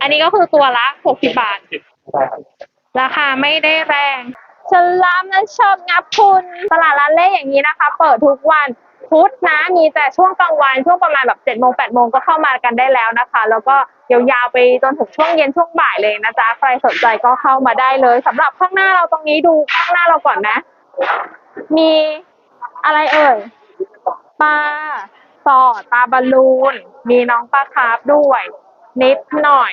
อันนี้ก็คือตัวละหกสิบบาท ราคาไม่ได้แรงฉลามนั้นชอบงับคุณตลาดร้านเล่อย่างนี้นะคะ เปิดทุกวันพุธนะมีแต่ช่วงกลางวันช่วงประมาณแบบเจ็ดโมงแปดโมงก็เข้ามากันได้แล้วนะคะ แล้วก็ยาวๆไปจนถึงช่วงเย็นช่วงบ่ายเลยนะจ๊ะใครสนใจก็เข้ามาได้เลยสำหรับข้างหน้าเราตรงนี้ดูข้างหน้าเราก่อนนะ มีอะไรเอ่ยปลาสอดปลาบอลลูน มีน้องปลาคาร์ฟด้วย นิดหน่อย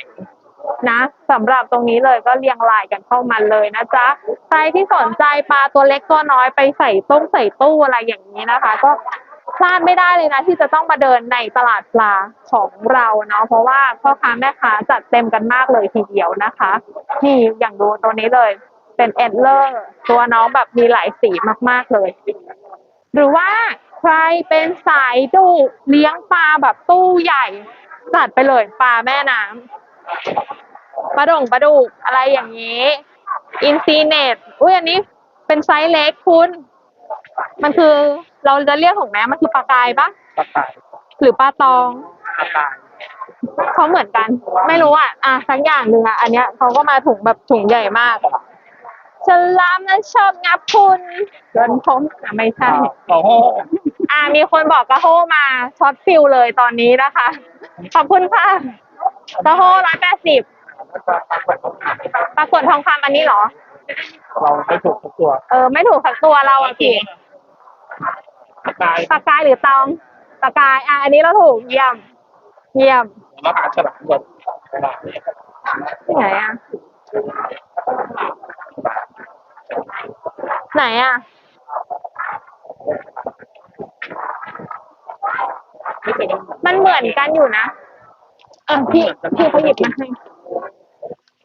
นะสำหรับตรงนี้เลยก็เรียงรายกันเข้ามาเลยนะจ๊ะใครที่สนใจปลาตัวเล็กตัวน้อยไปใส่ต้งใส่ตู้อะไรอย่างนี้นะคะ ก็พลาดไม่ได้เลยนะ ที่จะต้องมาเดินในตลาดปลาของเราเนาะเพราะว่าพ่อค้าแม่ค้าจัดเต็มกันมากเลยทีเดียวนะคะนี่อย่างดูตัวนี้เลย เป็นเอ็ดเลอร์ ตัวน้องแบบมีหลายสีมากๆเลย หรือว่าใครเป็นสายดูเลี้ยงปลาแบบตู้ใหญ่ จัดไปเลยปลาแม่น้ำปลาด่งปลาดุกอะไรอย่างนี้อินซีเนตอุ้ยอันนี้เป็นไซส์เล็กคุณ มันคือเราจะเรียกถูกไหมมันคือปลากายปะปลาตายหรือปลาตองปลาตายเขาเหมือนกัน ไม่รู้อะอะสักอย่างหนึ่งอะอันเนี้ยเขาก็มาถุงแบบถุงใหญ่มากฉลามนั้นชอบงับคุณเดินพมอะไม่ใช่โอ้โหอ่ามีคนบอกกระโฮมาช็อตฟิลเลยตอนนี้นะคะ ขอบคุณค่ะกระโฮร้อยแปดสิบปรากฏทองคำอันนี้เหรอ เราไม่ถูกทุกตัวเออ ไม่ถูกสักตัวเราอะพี่ปลาตายปากกายหรือตองปากกาย อะ อันนี้เราถูกเยี่ยม เยี่ยมแล้วหาฉลามก่อนฉลามที่ไหนอะไหนอะ ม่แต่มันมันเหมือนกันอยู่นะ เออพี่พี่เขาหยิบมาให้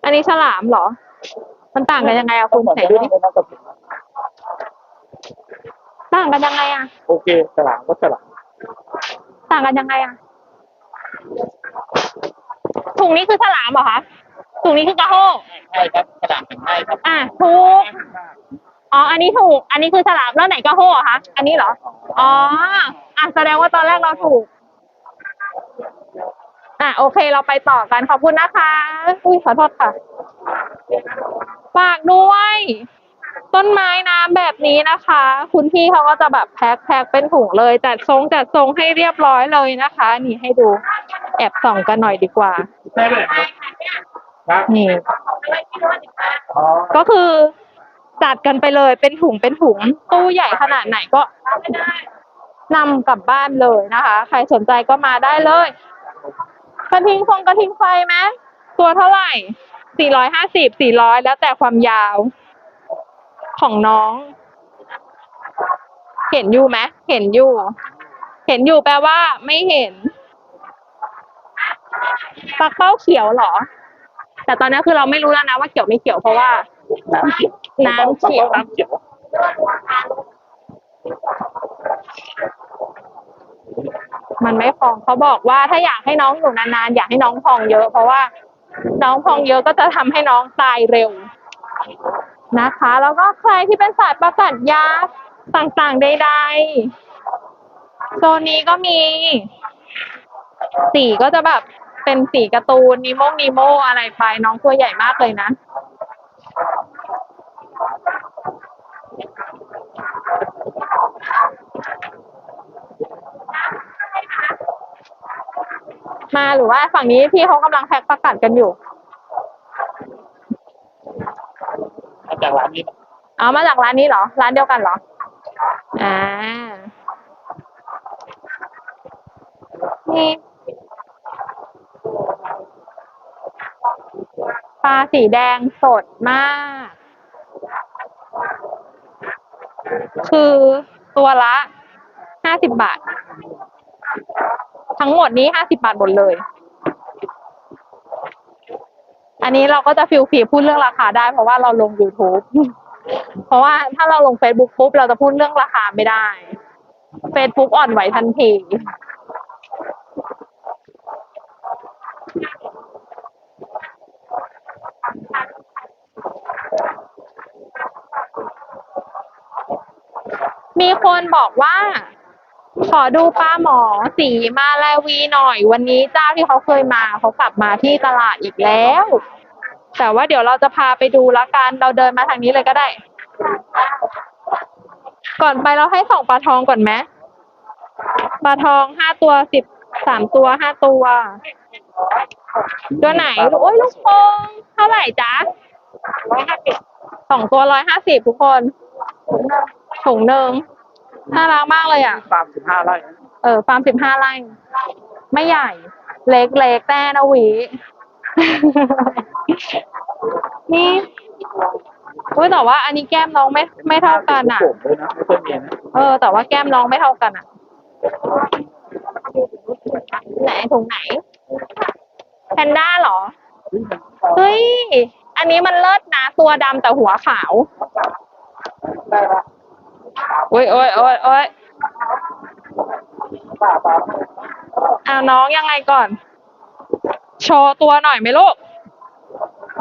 อันนี้ฉลามเหรอ มันต่างกันยังไงอะคุณไหนดูดิต่างกันยังไงอะโอเคฉลามก็ฉลามต่างกันยังไงอะถุงนี้คือฉลามเหรอคะถุงนี้คือกระโฮกใช่ครับฉลามเป็นใช่ครับ อะถูกอ๋อ อันนี้ถูก อันนี้คือฉลามแล้วไหนกระโฮกอะคะ อันนี้เหรอ อ๋อ อะแสดงว่าตอนแรกเราถูก อะโอเคเราไปต่อกันขอบคุณนะคะ อุ้ยขอโทษค่ะ ฝากด้วย ต้นไม้น้ำแบบนี้นะคะ คุณพี่เขาก็จะแบบแพ็คแพ็คเป็นถุงเลยจัดทรงจัดทรงให้เรียบร้อยเลยนะคะ นี่ให้ดูแอบส่องกันหน่อยดีกว่าใช่เลยครับครับนี่ อ๋อก็คือจัดกันไปเลยเป็นถุงเป็นถุงตู้ใหญ่ขนาดไหนก็ นำกลับบ้านเลยนะคะ ใครสนใจก็มาได้เลย กระทิงฟงกระทิงไฟไหมตัวเท่าไหร่สี่ร้อยห้าสิบสี่ร้อยแล้วแต่ความยาวของน้อง เห็นอยู่ไหมเห็นอยู่ เห็นอยู่แปลว่า ไม่เห็นปลาเป้าเขียวเหรอ แต่ตอนนี้คือเราไม่รู้แล้วนะว่าเขียวไม่เขียวเพราะว่า น้ำเขียวน้ำเขียว มันไม่พองเขาบอกว่าถ้าอยากให้น้องอยู่นานๆ อยากให้น้องพองเยอะ เพราะว่าน้องพองเยอะก็จะทำให้น้องตายเร็วนะคะ แล้วก็ใครที่เป็นสายประกาศยักษ์ต่างๆใดๆโซนนี้ก็มี สีก็จะแบบเป็นสีการ์ตูนนิโมนิโมอะไรไปน้องตัวใหญ่มากเลยนะ มาหรือว่าฝั่งนี้พี่เขากำลังแพ็คประกาศกันอยู่ มาจากร้านนี้เอามาจากร้านนี้เหรอ ร้านเดียวกันเหรอ อ่า นี่ปลาสีแดงสดมาก คือตัวละห้าสิบบาท ทั้งหมดนี้ห้าสิบาทหมดเลย อันนี้เราก็จะฟิลฟีพูดเรื่องราคาได้ เพราะว่าเราลง YouTube เพราะว่าถ้าเราลง Facebook ปุ๊บเราจะพูดเรื่องราคาไม่ได้ Facebook อ่อนไหวทันทีมีคนบอกว่า ขอดูปลาหมอสีมาลาวีหน่อย วันนี้เจ้าที่เขาเคยมาเขากลับมาที่ตลาดอีกแล้ว แต่ว่าเดี๋ยวเราจะพาไปดูละกันเราเดินมาทางนี้เลยก็ได้ ก่อนไปเราให้ส่องปลาทองก่อนไหมปลาทองห้าตัวสิบสามตัวห้าตัว ตัวไหนโอ้ยลูกโป่งเท่าไหร่จ๊ะร้อยห้าสิบสองตัวร้อยห้าสิบทุกคนถุงหนึ่ง น่ารักมากเลยอะสามสิบห้าไร่เออฟาร์มสิบห้าไร่ ไม่ใหญ่ เล็กเล็กๆแต่นะหวี นี่อุ้ยแต่ว่าอันนี้แก้มน้องไม่ไม่เท่ากันอะ ผมด้วยนะไม่ค่อยมีนะเออ แต่ว่าแก้มน้องไม่เท่ากันอะ ไหนถุงไหนแพนด้าเหรอ เฮ้ยอันนี้มันเลิศนะ ตัวดำแต่หัวขาว ได้ปะ โอ้ยโอ้ยโอ้ยโอ้ยป้าป้าเอาน้องยังไงก่อน โชว์ตัวหน่อยไหมลูก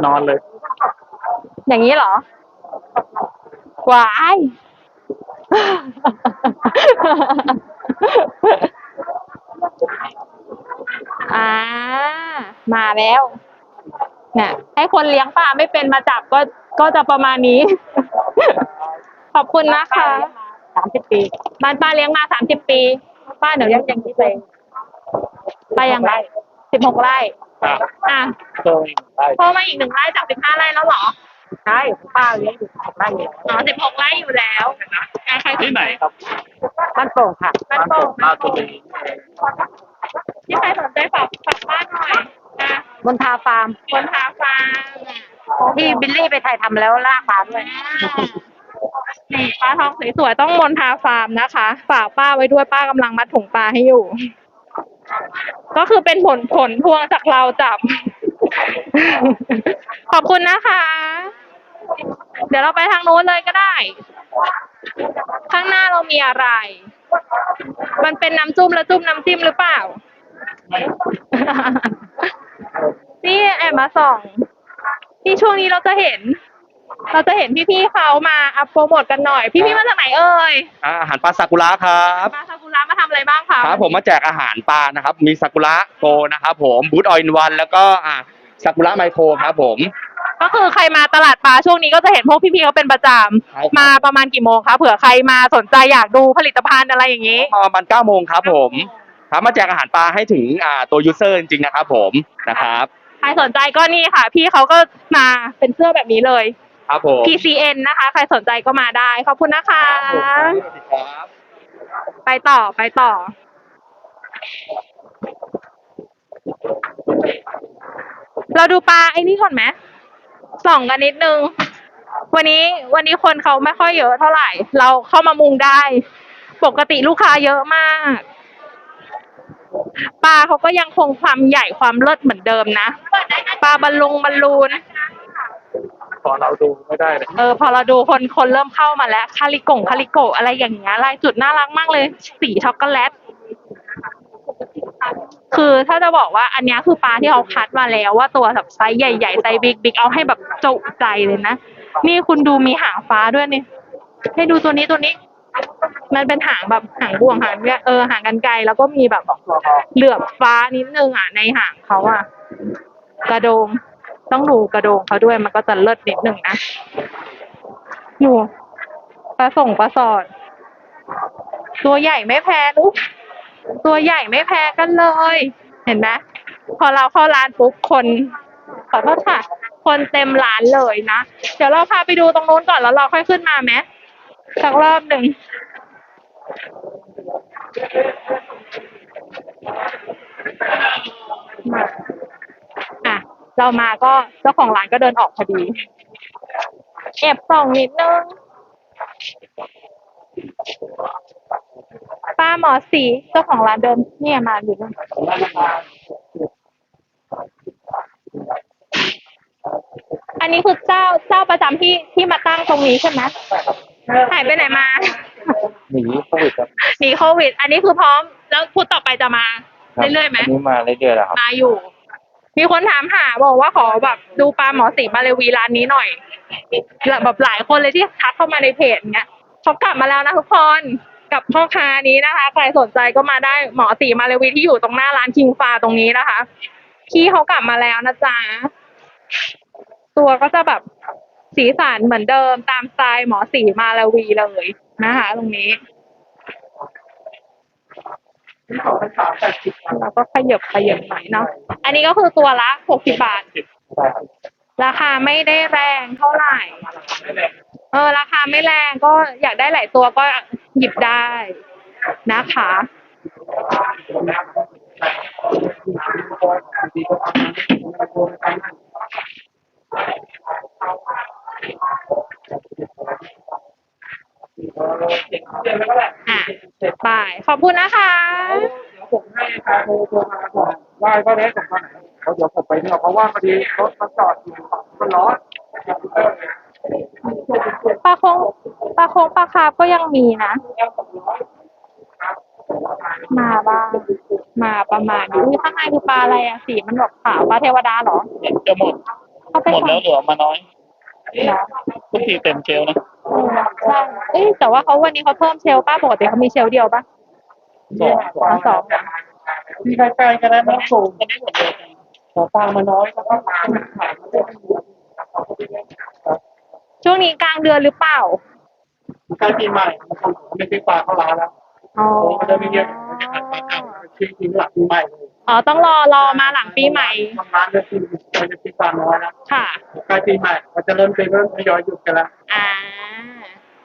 นอนเลย อย่างนี้เหรอวายอ่า มาแล้ว เนี่ยให้คนเลี้ยงปลาไม่เป็นมาจับก็ก็จะประมาณนี้ ขอบคุณนะคะสามสิบปี บ้านป้าเลี้ยงมาสามสิบปี ป้าเดี๋ยวเลี้ยงอย่างนี้เลยป้ายังไงสิบหกไร่ครับอะเจออีกได้เพิ่มมาอีกหนึ่งไร่จากสิบห้าไร่แล้วเหรอใช่ป้าเลี้ยงอยู่สองไร่เองอ๋อสิบหกไร่อยู่แล้วอะใครสที่นไหนใจครับบ้านโป่งค่ะบ้านโป่งลาดบุรีที่ใครสนใจฝากฝากบ้านหน่อยนะบนทาฟาร์มคนทาฟาร์มที่บิลลี่ไปถ่ายทำแล้วลากมาด้วย นี่ปลาทองสวยๆต้องมนทาฟาร์มนะคะ ฝากป้าไว้ด้วยป้ากำลังมัดถุงปลาให้อยู่ ก็คือเป็นผลผลพวงจากเราจับ ขอบคุณนะคะ เดี๋ยวเราไปทางโน้นเลยก็ได้ ข้างหน้าเรามีอะไร มันเป็นน้ำจุ้มแล้วจุ้มน้ำจิ้มหรือเปล่าไม่นี่แอบมาส่อง ที่ช่วงนี้เราจะเห็น เราจะเห็นพี่ๆเขามาอัพโปรโมทกันหน่อย พี่ๆมาจากไหนเอ่ยอ่าอาหารปลาซากุระครับมาซากุระมาทำอะไรบ้างคะครับ ผมมาแจกอาหารปลานะครับ มีซากุระโกนะครับผมบูธออยน์วันแล้วก็อ่าซากุระไมโครครับผม ก็คือใครมาตลาดปลาช่วงนี้ก็จะเห็นพวกพี่ๆเขาเป็นประจใช่ครับำมาประมาณกี่โมงคะเผื่อใครมาสนใจอยากดูผลิตภัณฑ์อะไรอย่างนี้มาประมาณเก้าโมงครับผมครับมาแจกอาหารปลาให้ถึงอ่าตัวยูเซอร์จริงๆนะครับผมนะครับ ใครสนใจก็นี่ค่ะ พี่เขาก็มาเป็นเสื้อแบบนี้เลย ครับผม PCN นะคะ ใครสนใจก็มาได้ ขอบคุณนะคะ ครับผมครับ ไปต่อไปต่อ เราดูปลาไอ้นี่ก่อนไหมส่องกันนิดนึง วันนี้วันนี้คนเขาไม่ค่อยเยอะเท่าไหร่ เราเข้ามามุงได้ ปกติลูกค้าเยอะมาก ปลาเขาก็ยังคงความใหญ่ความเลิศเหมือนเดิมนะ ปลาบอลลุงบอลลูนพ อเราดูไม่ได้เลยเออพอเราดูคนคนเริ่มเข้ามาแล้วคาริโกงคาริโกะอะไรอย่างเงี้ยลายจุดน่ารักมากเลย สีช็อกโกแลตคือถ้าจะบอกว่าอันนี้คือปลาที่เขาคัดมาแล้วว่าตัวแบบไซส์ใหญ่ๆไซส์บิ๊กบิ๊กเอาให้แบบจุใจเลยนะ นี่คุณดูมีหางฟ้าด้วยนี่ ให้ดูตัวนี้ตัวนี้ มันเป็นหางแบบหางบ่วงหางเนี่ยเออหางกันไกลแล้วก็มีแบบเหลือบฟ้านิดนึงอะในหางเขาอะ กระโดง ต้องดูกระโดงเขาด้วยมันก็จะเลิศนิดหนึ่งนะอยู่ปลาส่งปลาสอด ตัวใหญ่ไม่แพ้ลูกตัวใหญ่ไม่แพ้กันเลย เห็นไหมพอเราเข้าร้านปุ๊บคนขอโทษค่ะ คนเต็มร้านเลยนะ เดี๋ยวเราพาไปดูตรงนู้นก่อนแล้วเราค่อยขึ้นมาไหมสักรอบหนึ่งมา เรามาก็เจ้าของร้านก็เดินออกพอดีแอบส่องนิดนึงป้าหมอสีเจ้าของร้านเดินเนี่ยมาอยู่นู่นอันนี้คือเจ้าเจ้าประจำที่ที่มาตั้งตรงนี้ใช่ไหมหายไปไหนมาหนีโควิดครับหนีโควิด อันนี้คือพร้อม แล้วพูดต่อไปจะมาเรื่อยๆไหมอันนี้มาเรื่อยๆแล้วครับมาอยู่ มีคนถามหาบอกว่าขอแบบดูปลาหมอสีมาเลวีร้านนี้หน่อยแบบหลายคนเลยที่ทักเข้ามาในเพจเนี้ยเขากลับมาแล้วนะทุกคนกับพ่อค้านี้นะคะใครสนใจก็มาได้หมอตีมาเลวีที่อยู่ตรงหน้าร้านคิงฟ้าตรงนี้นะคะพี่เขากลับมาแล้วนะจ๊ะตัวก็จะแบบสีสันเหมือนเดิมตามสไตล์หมอสีมาเลวีเลยนะคะตรงนี้ เราก็ขยับขยับหน่อยเนาะ อันนี้ก็คือตัวละหกสิบาท ราคาไม่ได้แรงเท่าไหร่ เออ ราคาไม่แรงก็อยากได้หลายตัวก็หยิบได้นะคะ อะไปขอบคุณนะคะ เดี๋ยวผมให้ทางโทรโทรมาก่อนว่าก็ได้ส่งตอนไหนเขาเดี๋ยวผมไปเนี่ยเพราะว่าพอดีรถมันจอดอยู่มันร้อนปลาคงปลาคงปลาคาร์ฟก็ยังมีนะ มาบ้างมาประมาณนี้อุ๊ยข้างในคือปลาอะไรอะสีมันแบบขาวปลาเทวดาเหรอจะหมดเข้าไปหมดแล้วเหลือมาน้อยเหรอทุกทีเต็มเจลนะเออ ใช่เอ้แต่ว่าเขาวันนี้เขาเพิ่มเชลป้าปกติเขามีเชลเดียวปะสองอ๋อสองมีใกล้ๆกันแล้วมันสูงกันได้หมดเลยขอปลามาน้อยก็ต้องปลาขายช่วงนี้กลางเดือนหรือเปล่าใกล้ปีใหม่ไม่ใช่ปลาเข้าร้านแล้วอ๋อโอ้มันจะไม่เยอะมันจะหันปลาเก่าทิ้งทิ้งหลังปีใหม่อ๋อต้องรอรอมาหลังปีใหม่ทำร้านจะคือมันจะปีปลาน้อยแล้วค่ะใกล้ปีใหม่มันจะเริ่มเป็นเริ่มทยอยหยุดกันแล้ว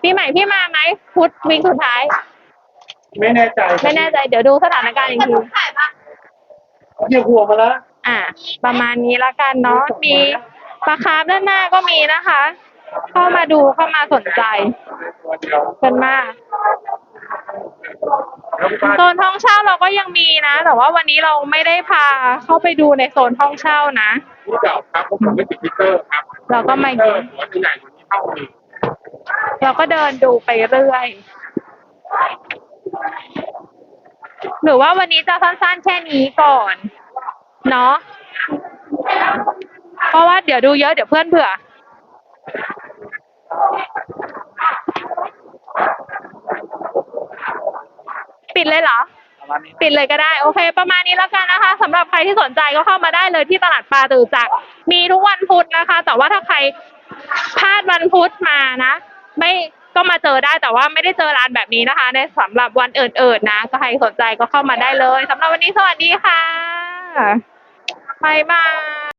อ่าปีใหม่พี่มาไหมพุธวีคสุดท้าย ไม่แน่ใจไม่แน่ใจเดี๋ยวดูสถานการณ์อีกทีเหยียบหัวมาแล้วอ่า ประมาณนี้ละกันเนาะมีปลาคาร์ฟด้านหน้าก็มีนะคะ เข้ามาดูเข้ามาสนใจตัวเดียวกันมากแล้วปลาโซนห้องเช่าเราก็ยังมีนะ แต่ว่าวันนี้เราไม่ได้พาเข้าไปดูในโซนห้องเช่านะที่เก่าครับผมไม่ติดพิเตอร์ครับ เราก็มาพิเตอร์หัวจะใหญ่กว่านี้เท่านึง เราก็เดินดูไปเรื่อย หรือว่าวันนี้จะสั้นๆแค่นี้ก่อน เนาะเพราะว่าเดี๋ยวดูเยอะเดี๋ยวเพื่อนเบื่อปิดเลยเหรอประมาณนี้ปิดเลยก็ได้ โอเค ประมาณนี้แล้วกันนะคะสำหรับใครที่สนใจก็เข้ามาได้เลยที่ตลาดปลาตือจักรมีทุกวันพุธนะคะ แต่ว่าถ้าใครพลาดวันพุธมานะ ไม่ก็มาเจอได้แต่ว่าไม่ได้เจอร้านแบบนี้นะคะ ในสำหรับวันเอื่นๆนะ ก็ใครสนใจก็เข้ามาได้เลยสำหรับวันนี้สวัสดีค่ะบายบาย